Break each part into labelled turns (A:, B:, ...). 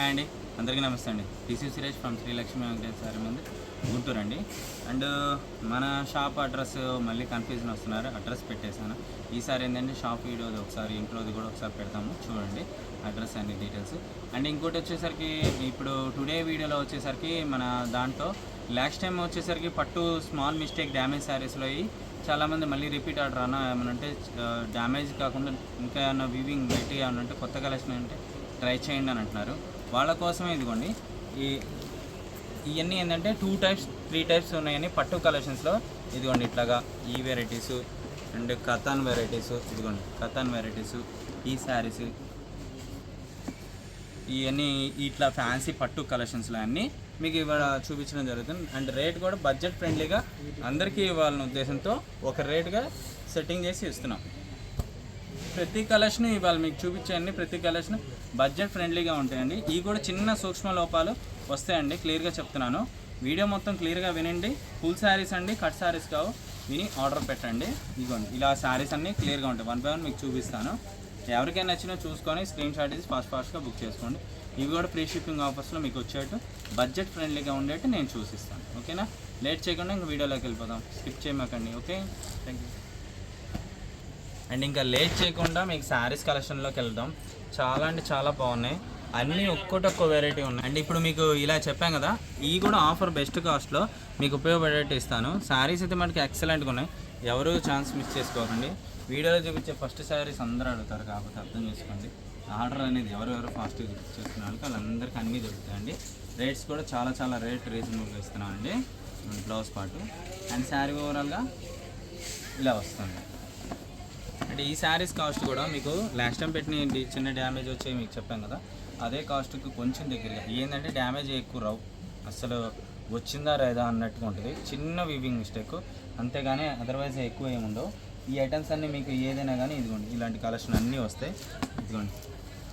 A: Hi అండి. అందరికీ నమస్తే అండి. టీసీ సురేష్ ఫ్రమ్ శ్రీలక్ష్మి వెంకటేశ్వర మంది గుంటూరు అండి అండ్ మన షాప్ అడ్రస్ మళ్ళీ కన్ఫ్యూజన్ వస్తున్నారు. అడ్రస్ పెట్టేశాను. ఈసారి ఏంటంటే షాప్ వీడియోది ఒకసారి ఇంట్లోది కూడా ఒకసారి పెడతాము. చూడండి అడ్రస్ అన్ని డీటెయిల్స్ అండ్ ఇంకోటి వచ్చేసరికి ఇప్పుడు టుడే వీడియోలో వచ్చేసరికి మన దాంట్లో లాస్ట్ టైం వచ్చేసరికి పట్టు స్మాల్ మిస్టేక్ డ్యామేజ్ శారీస్లో అయ్యి చాలామంది మళ్ళీ రిపీట్ ఆర్డర్ అన్న ఏమనంటే డ్యామేజ్ కాకుండా ఇంకా ఏమన్నా వీవింగ్ బయట ఏమన్నా అంటే కొత్త కలెక్షన్ అంటే ట్రై చేయండి అని అంటున్నారు. వాళ్ళ కోసమే ఇదిగోండి. ఈ ఇవన్నీ ఏంటంటే టూ టైప్స్ త్రీ టైప్స్ ఉన్నాయని పట్టు కలెక్షన్స్లో ఇదిగోండి ఇట్లాగా ఈ వెరైటీస్ అండ్ కథాన్ వెరైటీస్ ఇదిగోండి కథాన్ వెరైటీస్ ఈ శారీస్ ఇవన్నీ ఇట్లా ఫ్యాన్సీ పట్టు కలెక్షన్స్లో అన్నీ మీకు ఇవాళ చూపించడం జరుగుతుంది. అండ్ రేట్ కూడా బడ్జెట్ ఫ్రెండ్లీగా అందరికీ ఇవ్వాలనే ఉద్దేశంతో ఒక రేట్గా సెట్టింగ్ చేసి ఇస్తున్నాం. ప్రతి కలెక్షన్ ఇవాళ మీకు చూపించేయండి. ప్రతి కలెక్షన్ బడ్జెట్ ఫ్రెండ్లీగా ఉంటాయండి. ఇవి కూడా చిన్న సూక్ష్మ లోపాలు వస్తాయండి. క్లియర్గా చెప్తున్నాను. వీడియో మొత్తం క్లియర్గా వినండి. ఫుల్ శారీస్ అండి. కట్ శారీస్ కావు. విని ఆర్డర్ పెట్టండి. ఇదిగోండి. ఇలా శారీస్ అన్నీ క్లియర్గా ఉంటాయి. వన్ బై వన్ మీకు చూపిస్తాను. ఎవరికైనా నచ్చినా చూసుకొని స్క్రీన్ షాట్ తీసి ఫాస్ట్ ఫాస్ట్గా బుక్ చేసుకోండి. ఇవి కూడా ఫ్రీ షిప్పింగ్ ఆఫర్స్లో మీకు వచ్చేట్టు బడ్జెట్ ఫ్రెండ్లీగా ఉండేట్టు నేను చూసిస్తాను. ఓకేనా లేట్ చేయకుండా ఇంక వీడియోలోకి వెళ్ళిపోదాం. స్కిప్ చేయమాకండి. ఓకే థ్యాంక్ యూ అండ్ ఇంకా లేట్ చేయకుండా మీకు శారీస్ కలెక్షన్లోకి వెళ్దాం. చాలా అంటే చాలా బాగున్నాయి. అన్నీ ఒక్కొక్కటి వెరైటీ ఉన్నాయి. అండ్ ఇప్పుడు మీకు ఇలా చెప్పాం కదా ఇవి కూడా ఆఫర్ బెస్ట్ కాస్ట్లో మీకు ఉపయోగపడేట్టు ఇస్తాను. శారీస్ అయితే మనకి ఎక్సలెంట్గా ఉన్నాయి. ఎవరు ఛాన్స్ మిస్ చేసుకోకండి. వీడియోలో చూపించే ఫస్ట్ శారీస్ అందరూ అడుగుతారు కాబట్టి అర్థం చేసుకోండి. ఆర్డర్ అనేది ఎవరెవరు ఫాస్ట్గా చేసుకున్న వాళ్ళకి వాళ్ళందరికీ అన్నీ దొరుకుతాయండి. రేట్స్ కూడా చాలా చాలా రేట్ రీజనబుల్గా ఇస్తున్నామండి బ్లౌజ్ పాటు అండ్ శారీ ఓవరాల్గా ఇలా వస్తుంది. అంటే ఈ శారీస్ కాస్ట్ కూడా మీకు లాస్ట్ టైం పెట్టిన చిన్న డ్యామేజ్ వచ్చి మీకు చెప్పాను కదా అదే కాస్ట్కి కొంచెం దగ్గరగా. ఏంటంటే డ్యామేజ్ ఎక్కువ రావు. అసలు వచ్చిందా లేదా అన్నట్టుగా ఉంటుంది. చిన్న వివింగ్ మిస్టేక్ అంతేగాని అదర్వైజ్ ఎక్కువ ఏముండవు ఈ ఐటమ్స్ అన్నీ మీకు ఏదైనా కానీ ఇదిగోండి ఇలాంటి కలెక్షన్ అన్నీ వస్తాయి. ఇదిగోండి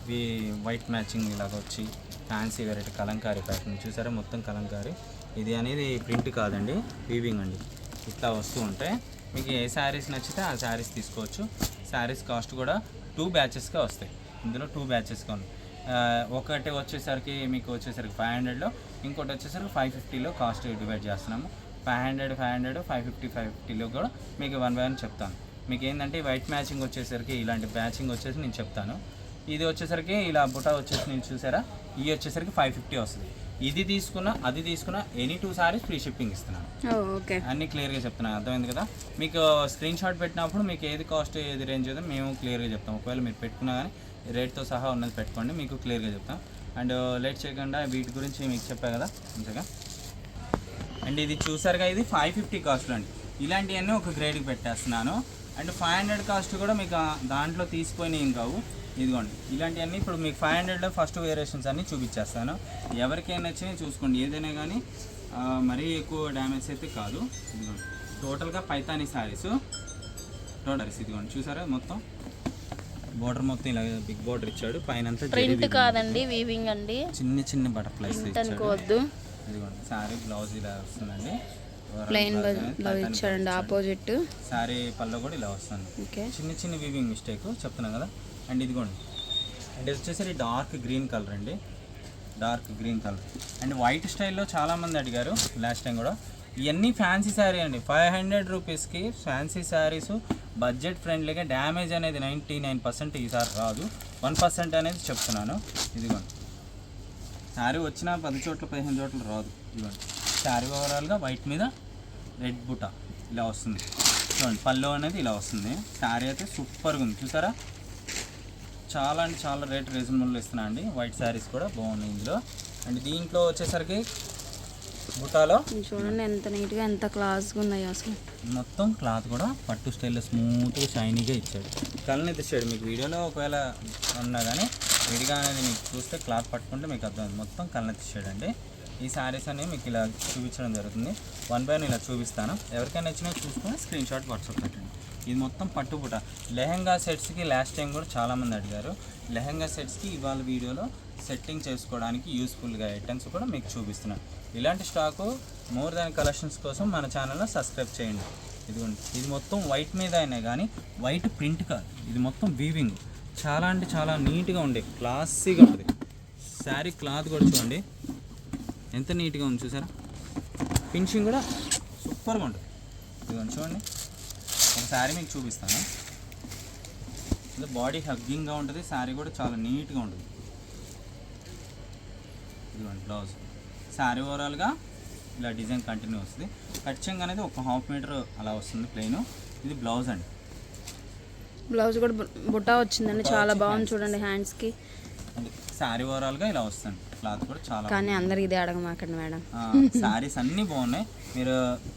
A: ఇవి వైట్ మ్యాచింగ్ ఇలాగ వచ్చి ఫ్యాన్సీ వెరైటీ కలంకారీ ప్యాటర్న్ చూసారా? మొత్తం కలంకారీ. ఇది అనేది ప్రింట్ కాదండి వీవింగ్ అండి. ఇట్లా వస్తూ ఉంటాయి. మీకు ఏ శారీస్ నచ్చితే ఆ శారీస్ తీసుకోవచ్చు. శారీస్ కాస్ట్ కూడా టూ బ్యాచెస్గా వస్తాయి. ఇందులో టూ బ్యాచెస్గా ఉన్నాయి. ఒకటి వచ్చేసరికి మీకు వచ్చేసరికి ఫైవ్ హండ్రెడ్లో ఇంకోటి వచ్చేసరికి ఫైవ్ ఫిఫ్టీలో కాస్ట్ డివైడ్ చేస్తున్నాము. Five hundred five hundred five fifty five ఫిఫ్టీలో కూడా మీకు వన్ బై వన్ చెప్తాను. మీకు ఏంటంటే వైట్ మ్యాచింగ్ వచ్చేసరికి ఇలాంటి మ్యాచింగ్ వచ్చేసి నేను చెప్తాను. ఇది వచ్చేసరికి ఇలా బుటా వచ్చేసి నేను చూసారా? ఇవి వచ్చేసరికి ఫైవ్ ఫిఫ్టీ వస్తుంది. ఇది తీసుకున్నా అది తీసుకున్నా any two saris free shipping ఇస్తున్నాను.
B: ఓకే.
A: అన్నీ క్లియర్గా చెప్తున్నాను అర్థమైంది కదా? మీకు స్క్రీన్ షాట్ పెట్టినప్పుడు మీకు ఏది కాస్ట్ ఏది రేంజ్ ఏదో మేము క్లియర్గా చెప్తాం. ఒకవేళ మీరు పెట్టుకున్నా కానీ రేట్తో సహా ఉన్నది పెట్టుకోండి మీకు క్లియర్గా చెప్తాం. అండ్ లేట్ చేయకుండా వీటి గురించి మీకు చెప్పా కదా? అంతేగా? అండ్ ఇది చూసారుగా ఇది ఫైవ్ ఫిఫ్టీ కాస్ట్లో అండి ఇలాంటివన్నీ ఒక గ్రేడ్కి పెట్టేస్తున్నాను. అండ్ ఫైవ్ హండ్రెడ్ కాస్ట్ కూడా మీకు దాంట్లో తీసిపోయినాయి ఏం కావు. ఇదిగోండి ఇలాంటివన్నీ ఇప్పుడు మీకు ఫైవ్ హండ్రెడ్లో ఫస్ట్ వేరియేషన్స్ అన్నీ చూపించేస్తాను. ఎవరికైనా నచ్చినాయి చూసుకోండి. ఏదైనా కానీ మరీ ఎక్కువ డ్యామేజ్ అయితే కాదు. ఇదిగోండి టోటల్గా పైతానీ శారీస్ టోటల్ ఇదిగోండి. చూసారా మొత్తం? బోర్డర్ మొత్తం ఇలా బిగ్ బోర్డర్ ఇచ్చాడు. పైన
B: ప్రింట్. కాదండి వీవింగ్ అండి.
A: చిన్న చిన్న బటర్ఫ్లైస్
B: అనుకోవద్దు.
A: ఇదిగోండి శారీ బ్లౌజ్ ఇలా వస్తుందండి.
B: ప్లెయిన్ బ్లౌజ్ ఇచ్చాడండి ఆపోజిట్
A: శారీ పళ్ళు కూడా ఇలా వస్తుంది.
B: ఓకే
A: చిన్న చిన్న వివింగ్ మిస్టేక్ చెప్తున్నాం కదా. అండ్ ఇదిగోండి. అండ్ ఇది వచ్చేసరి డార్క్ గ్రీన్ కలర్ అండి. Dark green colour. And white స్టైల్లో చాలామంది అడిగారు లాస్ట్ టైం కూడా. ఇవన్నీ ఫ్యాన్సీ శారీ అండి. ఫైవ్ హండ్రెడ్ రూపీస్కి ఫ్యాన్సీ శారీస్ బడ్జెట్ ఫ్రెండ్లీగా డ్యామేజ్ అనేది నైంటీ నైన్ పర్సెంట్ ఈసారి రాదు. వన్ పర్సెంట్ అనేది చెప్తున్నాను. ఇదిగోండి. శారీ వచ్చిన పది చోట్ల పదిహేను చోట్ల రాదు. ఇదిగోండి. శారీ ఓవరాల్గా వైట్ మీద రెడ్ బుట్ట ఇలా వస్తుంది. చూడండి పళ్ళు అనేది ఇలా వస్తుంది. శారీ అయితే సూపర్గా ఉంది. చూసారా? చాలా అంటే చాలా రేట్ రీజనబుల్ ఇస్తున్నా అండి. వైట్ శారీస్ కూడా బాగున్నాయి ఇందులో. అండ్ దీంట్లో వచ్చేసరికి బుటాలో?
B: చూడండి ఎంత నీట్గా ఎంత క్లాస్గా ఉన్నాయి అసలు.
A: మొత్తం క్లాత్ కూడా పట్టు స్టైల్లో స్మూత్గా షైనీగా ఇచ్చాడు. కళ్ళని తెచ్చాడు మీకు వీడియోలో ఒకవేళ ఉన్నా కానీ విడిగా అనేది మీకు చూస్తే క్లాత్ పట్టుకుంటే మీకు అర్థం మొత్తం కళ్ళని తెచ్చాడండి ఈ శారీస్ అనేవి మీకు ఇలా చూపించడం జరుగుతుంది. వన్ బై వన్ ఇలా చూపిస్తాను. ఎవరికైనా నచ్చినా చూసుకొని స్క్రీన్ షాట్ వాట్సాప్ పెట్టండి. ఇది మొత్తం పట్టుపుట. లెహంగా సెట్స్కి లాస్ట్ టైం కూడా చాలామంది అడిగారు. లెహంగా సెట్స్కి ఇవాళ వీడియోలో సెట్టింగ్ చేసుకోవడానికి యూస్ఫుల్గా ఐటమ్స్ కూడా మీకు చూపిస్తున్నాను. ఇలాంటి స్టాకు మోర్ దాన్ కలెక్షన్స్ కోసం మన ఛానల్లో సబ్స్క్రైబ్ చేయండి. ఇదిగోండి. ఇది మొత్తం వైట్ మీద అయినా కానీ వైట్ ప్రింట్ కాదు. ఇది మొత్తం వీవింగ్ చాలా అంటే చాలా నీట్గా ఉండే క్లాసీగా ఉంటుంది శారీ క్లాత్ కూడా చూడండి. ఎంత నీట్గా ఉంది చూసారా? ఫినిషింగ్ కూడా సూపర్గా ఉంటుంది. ఇదిగోండి చూడండి. శారీ మీకు చూపిస్తాను. ఇది బాడీ హగ్గింగ్గా ఉంటుంది శారీ కూడా చాలా నీట్గా ఉంటుంది. ఇదిగోండి బ్లౌజ్. శారీ ఓవరాల్గా ఇలా డిజైన్ కంటిన్యూ వస్తుంది. కట్చింగ్ అనేది ఒక హాఫ్ మీటర్ అలా వస్తుంది ప్లెయిన్. ఇది బ్లౌజ్ అండి.
B: బ్లౌజ్ కూడా బుట్టా వచ్చిందండి చాలా బాగుంది చూడండి హ్యాండ్స్కి.
A: శారీ ఓవరాల్గా ఇలా వస్తుంది. క్లాత్ కూడా చాలా
B: కానీ అందరు ఇదే అడగమాకండి మేడం.
A: శారీస్ అన్నీ బాగున్నాయి. మీరు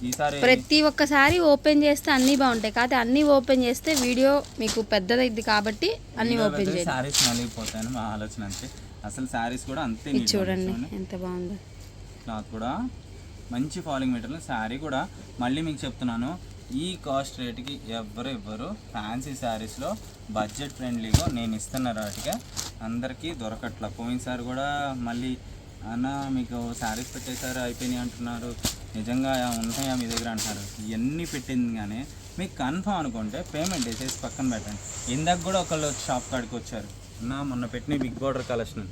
A: ఈసారి
B: ప్రతి ఒక్కసారి ఓపెన్ చేస్తే అన్నీ బాగుంటాయి. కాకపోతే అన్నీ ఓపెన్ చేస్తే వీడియో మీకు పెద్దదైంది కాబట్టి అన్నీ ఓపెన్ చేయండి.
A: శారీస్ నలిగిపోతాయని మా ఆలోచన అంతే. అసలు శారీస్ కూడా అంతే.
B: చూడండి ఎంత బాగుందో.
A: క్లాత్ కూడా మంచి ఫాలింగ్ మెటీరియల్. శారీ కూడా మళ్ళీ మీకు చెప్తున్నాను. ఈ కాస్ట్ రేట్కి ఎవ్వరు ఇవ్వరు ఫ్యాన్సీ శారీస్లో బడ్జెట్ ఫ్రెండ్లీగా నేను ఇస్తున్న రేటుగా అందరికీ దొరకట్ల. పోయినసారి కూడా మళ్ళీ అన్న మీకు శారీస్ పెట్టేశారు అయిపోయినాయి అంటున్నారు. నిజంగా ఉన్నాయా మీ దగ్గర? అంటున్నారు. ఇవన్నీ పెట్టింది కానీ మీకు కన్ఫర్మ్ అనుకుంటే పేమెంట్ వేసేసి పక్కన పెట్టండి. ఇందాక కూడా ఒకళ్ళు షాప్ కాడికి వచ్చారు. నా మొన్న పెట్టిన బిగ్ బార్డర్ కలెక్షన్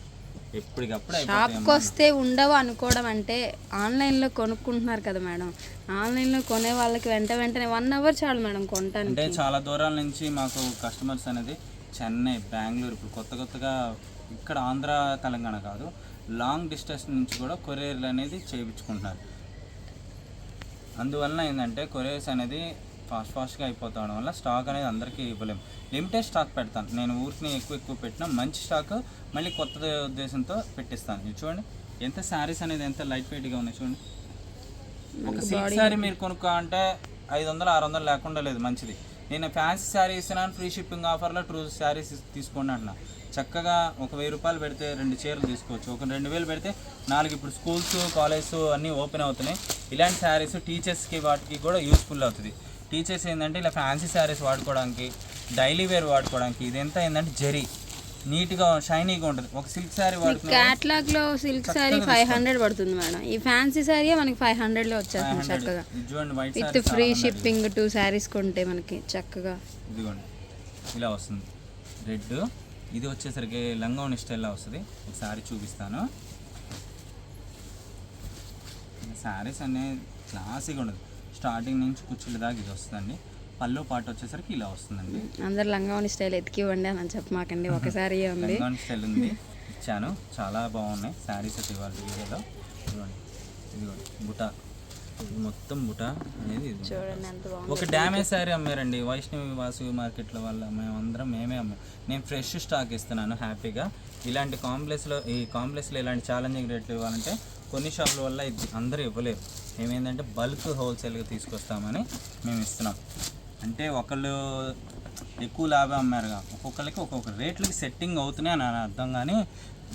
A: ఎప్పటికప్పుడు
B: షాప్కి వస్తే ఉండవు అనుకోవడం అంటే ఆన్లైన్లో కొనుక్కుంటున్నారు కదా మేడం. ఆన్లైన్లో కొనే వాళ్ళకి వెంట వెంటనే వన్ అవర్ చాలు మేడం
A: అంటే
B: కొనటానికి.
A: చాలా దూరాల నుంచి మాకు కస్టమర్స్ అనేది చెన్నై బెంగళూరు ఇప్పుడు కొత్త కొత్తగా ఇక్కడ ఆంధ్ర తెలంగాణ కాదు లాంగ్ డిస్టెన్స్ నుంచి కూడా కొరియర్లు అనేది చేయించుకుంటున్నారు. అందువలన ఏంటంటే కొరియర్స్ అనేది ఫాస్ట్ ఫాస్ట్గా అయిపోతాం వల్ల స్టాక్ అనేది అందరికీ ఇవ్వలేము లిమిటెడ్ స్టాక్ పెడతాను. నేను ఊరికి ఎక్కువ ఎక్కువ పెట్టినా మంచి స్టాక్ మళ్ళీ కొత్త ఉద్దేశంతో పెట్టిస్తాను. చూడండి. ఎంత శారీస్ అనేది ఎంత లైట్ వెయిట్గా ఉన్నాయి చూడండి. ఒక సిల్క్ శారీ మీరు కొనుక్కో అంటే ఐదు వందలు ఆరు వందలు లేకుండా లేదు మంచిది. నేను ఫ్యాన్సీ శారీ ఇస్తున్నాను ఫ్రీ షిప్పింగ్ ఆఫర్లో ట్రూ శారీస్ తీసుకోండి అంటున్నా. చక్కగా ఒక వెయ్యి రూపాయలు పెడితే రెండు చీరలు తీసుకోవచ్చు. ఒక రెండు వేలు పెడితే నాలుగు ఇప్పుడు స్కూల్స్ కాలేజెస్ అన్నీ ఓపెన్ అవుతున్నాయి. ఇలాంటి శారీస్ టీచర్స్కి వాటికి కూడా యూస్ఫుల్ అవుతుంది. టీచర్స్ ఏంటంటే ఇలా ఫ్యాన్సీ శారీస్ వాడుకోవడానికి డైలీ వేర్ వాడుకోవడానికి ఇదంతా ఏంటంటే జరీ. నీట్గా షైనీగా ఉంటుంది. ఒక సిల్క్ శారీ
B: క్యాట్లాగ్లో సిల్క్ శారీ ఫైవ్ హండ్రెడ్ పడుతుంది మేడం. ఈ ఫ్యాన్సీ శారీ మనకి ఫైవ్ హండ్రెడ్. లో వచ్చేస్తుంది చక్కగా with free shipping two sarees కొంటే మనకి చక్కగా.
A: ఇదిగోండి ఇలా వస్తుంది. రెడ్ ఇది వచ్చేసరికి లంగోని స్టైల్లో వస్తుంది. ఒకసారి చూపిస్తాను. శారీస్ అనేది క్లాసీగా ఉండదు. స్టార్టింగ్ నుంచి కుర్చీల దాకా ఇది వస్తుందండి. పళ్ళు పాటు వచ్చేసరికి ఇలా వస్తుందండి.
B: అందరు లంగావని స్టైల్ ఎతికివ్వండి అని చెప్పమాకండి ఒకసారి ఉంది.
A: లంగోని స్టైల్ ఉంది. ఇచ్చాను. చాలా బాగున్నాయి. శారీస్ అయితే ఇవాళ వీడియోలో. ఇదిగోండి. ఇదిగోండి. బుటా. ఇది మొత్తం బుటా అనేది
B: చూడండి
A: ఒక డ్యామేజ్ శారీ అమ్మారండి. వైష్ణవి వాసు మార్కెట్లో వల్ల మేమందరం మేమే అమ్మాం. నేను ఫ్రెష్ స్టాక్ ఇస్తున్నాను హ్యాపీగా. ఇలాంటి కాంప్లెక్స్లో ఈ కాంప్లెక్స్లో ఇలాంటి ఛాలెంజింగ్ రేట్లు ఇవ్వాలంటే కొన్ని షాపుల వల్ల ఇది అందరూ ఇవ్వలేరు. మేమేంటంటే బల్క్ హోల్సేల్గా తీసుకొస్తామని మేము ఇస్తున్నాం. అంటే ఒకళ్ళు ఎక్కువ లాభం అమ్మారుగా ఒక్కొక్కరికి ఒక్కొక్క రేట్లకి సెట్టింగ్ అవుతున్నాయి అని అర్థం కానీ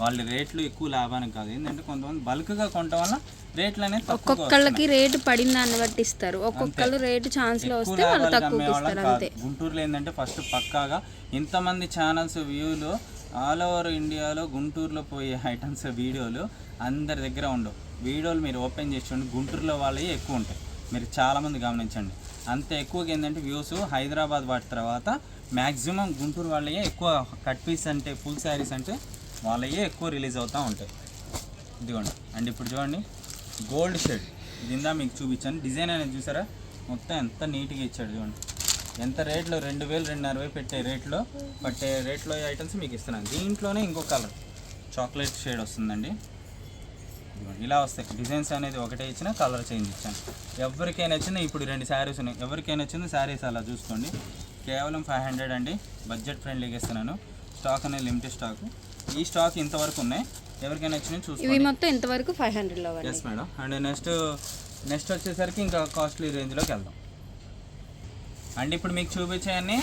A: వాళ్ళ రేట్లు ఎక్కువ లాభానికి కాదు. ఏంటంటే కొంతమంది బల్క్గా కొనటం వల్ల రేట్లు అనేది
B: ఒక్కొక్కళ్ళకి రేటు పడిన దాన్ని బట్టి ఇస్తారు ఒక్కొక్కళ్ళు రేటు ఛాన్స్లో వస్తే వాళ్ళు ఇస్తారు. అంతే.
A: గుంటూరులో ఏంటంటే ఫస్ట్ పక్కాగా ఇంతమంది ఛానల్స్ వ్యూలు ఆల్ ఓవర్ ఇండియాలో గుంటూరులో పోయే ఐటమ్స్ వీడియోలు అందరి దగ్గర ఉండవు. వీడియోలు మీరు ఓపెన్ చేసి చూడండి. గుంటూరులో వాళ్ళవి ఎక్కువ ఉంటాయి. మీరు చాలామంది గమనించండి. అంత ఎక్కువగా ఏంటంటే వ్యూస్ హైదరాబాద్ వాటి తర్వాత మ్యాక్సిమం గుంటూరు వాళ్ళయే ఎక్కువ కట్ పీస్ అంటే ఫుల్ శారీస్ అంటే వాళ్ళయే ఎక్కువ రిలీజ్ అవుతూ ఉంటాయి. ఇదిగోండి. అండ్ ఇప్పుడు చూడండి గోల్డ్ షేడ్ ఇది ఇందా మీకు చూపించాను. డిజైన్ అనేది చూసారా? మొత్తం ఎంత నీట్గా ఇచ్చాడు చూడండి. ఎంత రేట్లో? రెండు వేలు రెండున్నర వేలు పెట్టే రేట్లో పట్టే రేట్లో ఐటమ్స్ మీకు ఇస్తున్నాను. దీంట్లోనే ఇంకో కలర్ చాక్లెట్ షేడ్ వస్తుందండి. ఇలా వస్తాయి. డిజైన్స్ అనేది ఒకటే ఇచ్చిన కలర్ చేంజ్ ఇచ్చాను. ఎవరికైనా నచ్చింది ఇప్పుడు రెండు శారీస్ ఉన్నాయి. ఎవరికైనా నచ్చింది శారీస్ అలా చూసుకోండి. కేవలం ఫైవ్ హండ్రెడ్ అండి. బడ్జెట్ ఫ్రెండ్లీగా ఇస్తున్నాను. స్టాక్ అనేది లిమిటెడ్ స్టాక్ ఈ స్టాక్ ఇంతవరకు ఉన్నాయి. ఎవరికైనా
B: ఇవి
A: చూసుకోండి.
B: మొత్తం ఇంతవరకు ఫైవ్ హండ్రెడ్లో పడ్డాయి.
A: Yes madam and next next వచ్చేసరికి ఇంకా కాస్ట్లీ రేంజ్లోకి వెళ్దాం. అండ్ ఇప్పుడు మీకు చూపించాయని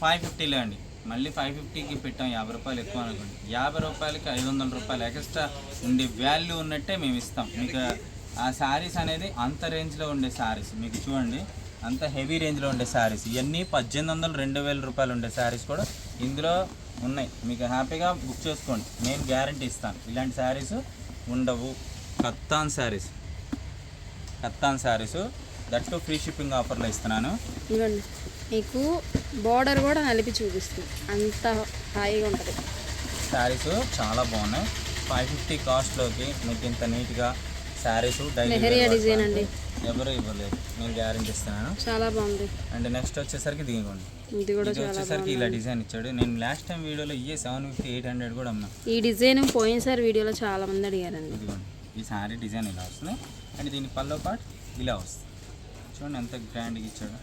A: ఫైవ్ ఫిఫ్టీలో అండి. మళ్ళీ ఫైవ్ ఫిఫ్టీకి పెట్టాం యాభై రూపాయలు ఎక్కువ అనుకోండి. యాభై రూపాయలకి ఐదు వందల రూపాయలు ఎక్స్ట్రా ఉండే వాల్యూ ఉన్నట్టే మేము ఇస్తాం. మీకు ఆ శారీస్ అనేది అంత రేంజ్లో ఉండే శారీస్ మీకు చూడండి అంత హెవీ రేంజ్లో ఉండే శారీస్ ఇవన్నీ పద్దెనిమిది వందలు రెండు వేల రూపాయలు ఉండే శారీస్ కూడా ఇందులో ఉన్నాయి. మీకు హ్యాపీగా బుక్ చేసుకోండి. నేను గ్యారంటీ ఇస్తాను. ఇలాంటి శారీస్ ఉండవు. Katan sarees Katan sarees that free shipping ఆఫర్లో ఇస్తున్నాను.
B: ఇవ్వండి. మీకు బార్డర్ కూడా నలిపి చూపిస్తుంది. అంత హాయిగా ఉంటుంది.
A: శారీస్ చాలా బాగున్నాయి. ఫైవ్ ఫిఫ్టీ కాస్ట్లోకి మీకు ఇంత నీట్గా శారీస్
B: లెహరియా డిజైన్ అండి.
A: ఎవరు ఇవ్వలేదు. నేను గ్యారెంటీ ఇస్తున్నాను.
B: చాలా బాగుంది.
A: అండ్ నెక్స్ట్ వచ్చేసరికి దిగండి
B: ఇది కూడా
A: వచ్చేసరికి ఇలా డిజైన్ ఇచ్చాడు. నేను లాస్ట్ టైం వీడియోలో ఇయ్యే సెవెన్ ఫిఫ్టీ ఎయిట్ హండ్రెడ్ కూడా అమ్మా
B: ఈ డిజైన్ పోయినసారి వీడియోలో చాలా మంది అడిగారండి.
A: ఇదిగోండి. ఈ శారీ డిజైన్ ఇలా వస్తుంది. అండ్ దీని పల్లో పార్ట్ ఇలా వస్తుంది. చూడండి ఎంత గ్రాండ్గా ఇచ్చాడు.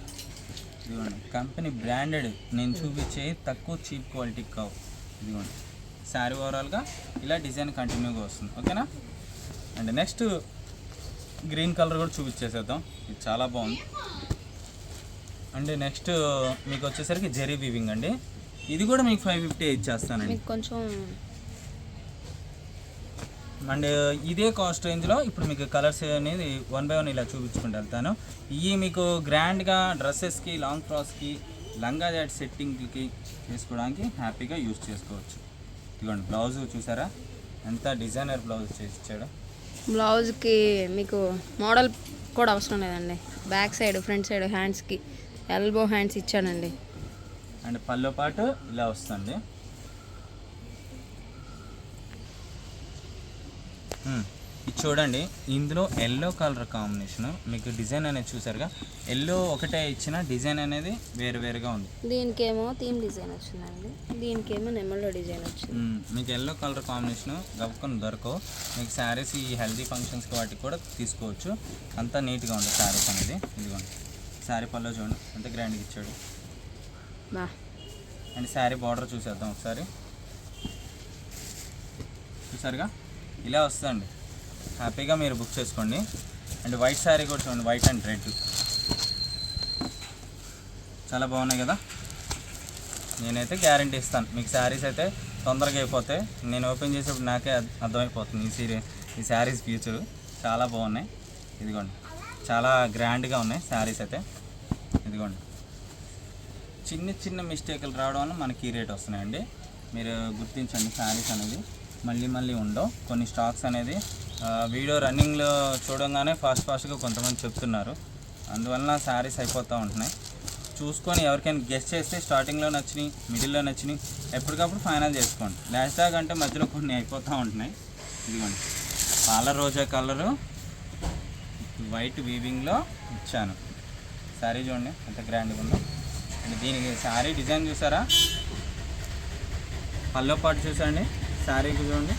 A: ఇదిగోండి కంపెనీ బ్రాండెడ్ నేను చూపించే తక్కువ చీప్ క్వాలిటీ కావు. ఇదిగోండి శారీ ఓవరాల్గా ఇలా డిజైన్ కంటిన్యూగా వస్తుంది. ఓకేనా? అండ్ నెక్స్ట్ గ్రీన్ కలర్ కూడా చూపించేసేద్దాం. ఇది చాలా బాగుంది. అండ్ నెక్స్ట్ మీకు వచ్చేసరికి జెరీ వీవింగ్ అండి. ఇది కూడా మీకు ఫైవ్ ఫిఫ్టీ ఇచ్చేస్తానండి.
B: కొంచెం
A: అండ్ ఇదే కాస్ట్ రేంజ్లో ఇప్పుడు మీకు కలర్స్ అనేది వన్ బై వన్ ఇలా చూపించుకుంటూ వెళ్తాను. ఇవి మీకు గ్రాండ్గా డ్రెస్సెస్కి లాంగ్ ఫ్రాక్స్కి లంగా జాట్ సెట్టింగ్కి చేసుకోవడానికి హ్యాపీగా యూస్ చేసుకోవచ్చు. ఇదిగోండి బ్లౌజ్ చూసారా? ఎంత డిజైనర్ బ్లౌజ్ చేసి ఇచ్చాడు.
B: బ్లౌజ్కి మీకు మోడల్ కూడా అవసరం లేదండి. బ్యాక్ సైడ్ ఫ్రంట్ సైడ్ హ్యాండ్స్కి ఎల్బో హ్యాండ్స్ ఇచ్చాడండి
A: అండ్ పల్లో పాటు ఇలా వస్తుంది. ఇది చూడండి. ఇందులో ఎల్లో కలర్ కాంబినేషన్. మీకు డిజైన్ అనేది చూసారుగా? ఎల్లో ఒకటే ఇచ్చిన డిజైన్ అనేది వేరు వేరుగా ఉంది.
B: దీనికేమో థీమ్ డిజైన్ వచ్చిందండి. దీనికేమో నెమల్లో డిజైన్ వచ్చింది.
A: మీకు ఎల్లో కలర్ కాంబినేషన్ గవ్వుకొని దొరకవు. మీకు శారీస్ ఈ హెల్దీ ఫంక్షన్స్కి వాటికి కూడా తీసుకోవచ్చు. అంతా నీట్గా ఉంటుంది శారీస్ అనేది. ఇదిగోండి. శారీ పల్లో చూడండి. ఎంత గ్రాండ్గా ఇచ్చాడు. అండ్ శారీ బార్డర్ చూసేద్దాం ఒకసారి. చూసారుగా? ఇలా వస్తుందండి. హ్యాపీగా మీరు బుక్ చేసుకోండి. అండ్ వైట్ శారీ కూడా చూడండి వైట్ అండ్ రెడ్ చాలా బాగున్నాయి కదా? నేనైతే గ్యారంటీ ఇస్తాను. మీకు శారీస్ అయితే తొందరగా అయిపోతాయి నేను ఓపెన్ చేసేప్పుడు నాకే అర్థమైపోతుంది ఈ సీరీ ఈ శారీస్ ఫ్యూచర్ చాలా బాగున్నాయి. ఇదిగోండి. చాలా గ్రాండ్గా ఉన్నాయి శారీస్ అయితే. ఇదిగోండి. చిన్న చిన్న మిస్టేకులు రావడం వల్ల మనకి ఈ రేట్ వస్తున్నాయండి. మీరు గుర్తించండి శారీస్ అనేది. మళ్ళీ మళ్ళీ ఉండవు. కొన్ని స్టాక్స్ అనేది వీడియో రన్నింగ్లో చూడంగానే ఫాస్ట్ ఫాస్ట్గా కొంతమంది చెప్తున్నారు. అందువలన శారీస్ అయిపోతూ ఉంటున్నాయి. చూసుకొని ఎవరికైనా గెస్ట్ చేస్తే స్టార్టింగ్లో నచ్చినాయి మిడిల్లో నచ్చినాయి ఎప్పటికప్పుడు ఫైనల్ చేసుకోండి. లాస్ట్ దాకా అంటే మధ్యలో కొన్ని అయిపోతూ ఉంటున్నాయి. ఇదిగోండి. పాల రోజా కలరు వైట్ వీవింగ్లో ఇచ్చాను. శారీ చూడండి ఎంత గ్రాండ్గా ఉందో. అండ్ దీనికి శారీ డిజైన్ చూసారా? పల్లో పాటు చూసండి శారీకి చూడండి.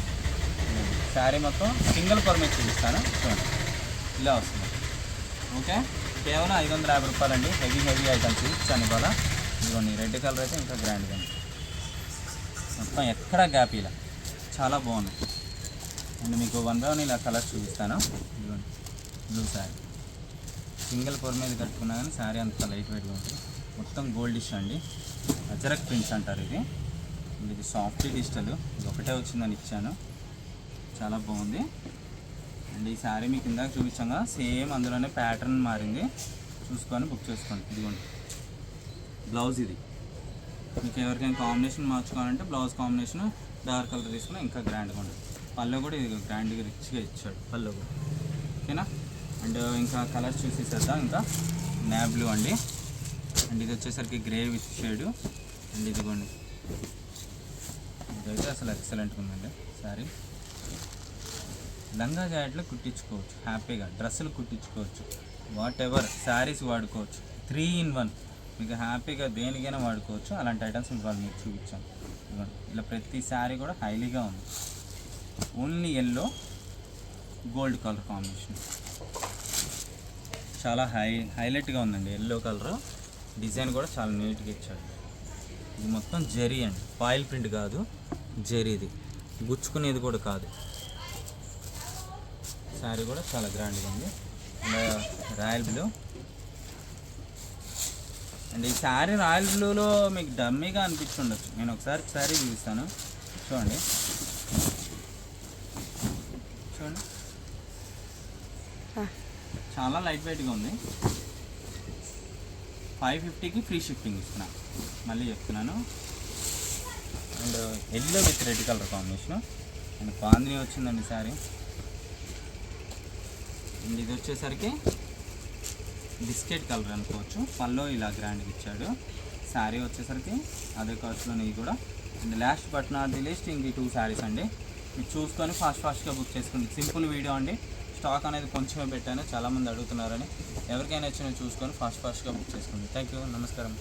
A: శారీ మొత్తం సింగిల్ పర్మిట్ చూపిస్తాను. చూడండి. ఇలా వస్తుంది. ఓకే? కేవలం ఐదు వందల యాభై రూపాయలండి. హెవీ హెవీ ఐటమ్స్ ఇచ్చాను ఇవాళ. ఇదిగోండి రెడ్ కలర్ అయితే ఇంకా గ్రాండ్గా మొత్తం ఎక్కడ గ్యాప్ ఇలా. చాలా బాగుంది. అండ్ మీకు వన్ బై వన్ ఇలా కలర్స్ చూపిస్తాను. ఇదిగోండి బ్లూ శారీ. సింగిల్ పొర మీద కట్టుకున్నా కానీ శారీ అంత లైట్ వెయిట్గా ఉంటుంది. మొత్తం గోల్డిష్ అండి. అజరక్ ప్రింట్స్ అంటారు ఇది. ఇది సాఫ్ట్ డిజిటల్ ఒకటే వచ్చిందని ఇచ్చాను. చాలా బాగుంది. అండ్ ఈ శారీ మీకు ఇందాక చూపించాగా సేమ్ అందులోనే ప్యాటర్న్ మారింది. చూసుకొని బుక్ చేసుకోండి. ఇదిగోండి. బ్లౌజ్ ఇది. మీకు ఎవరికైనా కాంబినేషన్ మార్చుకోవాలంటే బ్లౌజ్ కాంబినేషన్ డార్క్ కలర్ తీసుకుని ఇంకా గ్రాండ్గా ఉంటుంది. పళ్ళు కూడా ఇది గ్రాండ్గా రిచ్గా ఇచ్చాడు పళ్ళు కూడా. ఓకేనా? అండ్ ఇంకా కలర్స్ చూసేసేద్దాం ఇంకా. నా బ్లూ అండి. అండ్ ఇది వచ్చేసరికి గ్రే విత్ షేడు అండ్ ఇదిగోండి. ఇదైతే అసలు ఎక్సలెంట్గా ఉందండి శారీ లంగా జాకెట్లు కుట్టించుకోవచ్చు హ్యాపీగా. డ్రెస్సులు కుట్టించుకోవచ్చు వాట్ ఎవర్ శారీస్ వాడుకోవచ్చు. త్రీ ఇన్ వన్ మీకు హ్యాపీగా దేనికైనా వాడుకోవచ్చు. అలాంటి ఐటమ్స్ ఇవాళ మీకు చూపించాను ఇవ్వండి ఇలా ప్రతి శారీ కూడా హైలీగా ఉంది. Only yellow gold colour combination చాలా హై హైలైట్గా ఉందండి. ఎల్లో కలర్ డిజైన్ కూడా చాలా నీట్గా ఇచ్చాడు. ఇది మొత్తం జరీ అండి. ఫాయిల్ ప్రింట్ కాదు. జరీది. గుచ్చుకునేది కూడా కాదు. శారీ కూడా చాలా గ్రాండ్గా ఉంది. Royal blue. అండ్ ఈ శారీ రాయల్ బ్లూలో మీకు డమ్మీగా అనిపించి ఉండొచ్చు నేను ఒకసారి శారీ చూపిస్తాను. చూడండి. చూడండి. చాలా లైట్ వెయిట్గా ఉంది. ఫైవ్ ఫిఫ్టీకి ఫ్రీ షిఫ్టింగ్ ఇస్తున్నా. మళ్ళీ చెప్తున్నాను. And yellow with red colour combination. And Bandhani వచ్చిందండి సారీ అండ్ ఇది వచ్చేసరికి బిస్కెట్ కలర్ అనుకోవచ్చు. పల్లో ఇలా గ్రాండ్గా ఇచ్చాడు. శారీ వచ్చేసరికి అదే కాస్ట్లో ఇది కూడా. And last but not the list ఇంక టూ శారీస్ అండి. మీరు చూసుకొని ఫాస్ట్ ఫాస్ట్గా బుక్ చేసుకోండి. సింపుల్ వీడియో అండి. స్టాక్ అనేది కొంచెమే పెట్టాను. చాలామంది అడుగుతున్నారని. ఎవరికైనా వచ్చినా చూసుకొని ఫాస్ట్ ఫాస్ట్గా బుక్ చేసుకోండి. థ్యాంక్ యూ నమస్కారం.